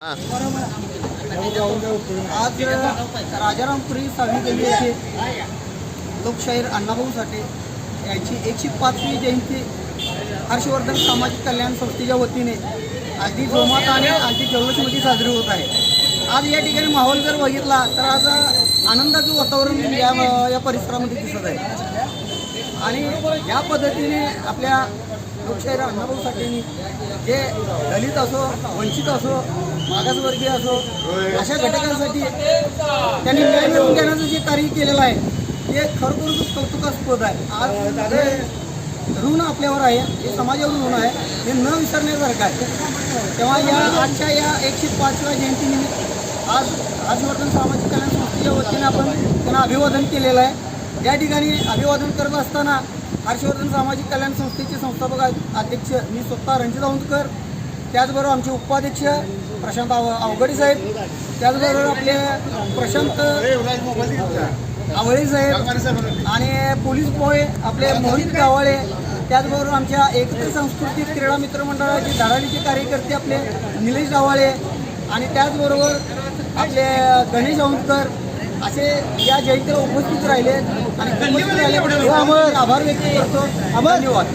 आज राजारामपुरी सावी गल्ली येथे लोकशाहीर अण्णाभाऊ साठे यांची एकशे पाचवी जयंती हर्षवर्धन सामाजिक कल्याण संस्थेच्या वतीने अगदी जोमात आणि अगदी जल्लोषमध्ये साजरी होत आहे. आज या ठिकाणी माहोल जर बघितला तर आज आनंदाचं वातावरण या या परिसरामध्ये दिसत आहे. आणि या पद्धतीने आपल्या लोकशाहीर अण्णाभाऊ साठेंनी जे दलित असो वंचित असो मागासवर्गीय असो अशा घटकांसाठी त्यांनी न्याय मिळवून देण्याचं जे कार्य केलेलं आहे ते खरोखरच कौतुकास्पद आहे. आज ऋण आपल्यावर आहे हे समाजावर ऋण आहे हे न विसरण्यासारखं आहे. तेव्हा या आजच्या या एकशे पाचव्या जयंतीनिमित्त आज हर्षवर्धन सामाजिक कल्याण संस्थेच्या वतीने आपण त्यांना अभिवादन केलेलं आहे. या ठिकाणी अभिवादन करत असताना हर्षवर्धन सामाजिक कल्याण संस्थेचे संस्थापक अध्यक्ष मी स्वतः रणजित औंदकर त्याचबरोबर आमचे उपाध्यक्ष प्रशांत आव अवघडे साहेब. त्याचबरोबर आपले प्रशांत आवळे साहेब आणि पोलीस पोहे आपले मोहित गावाळे. त्याचबरोबर आमच्या एकत्र सांस्कृतिक क्रीडा मित्र मंडळाचे धडाडीचे कार्यकर्ते आपले निलेश गावाळे. आणि त्याचबरोबर आपले गणेश औंदकर असे या जयंतीला उपस्थित राहिले आणि आभार व्यक्त करतो. धन्यवाद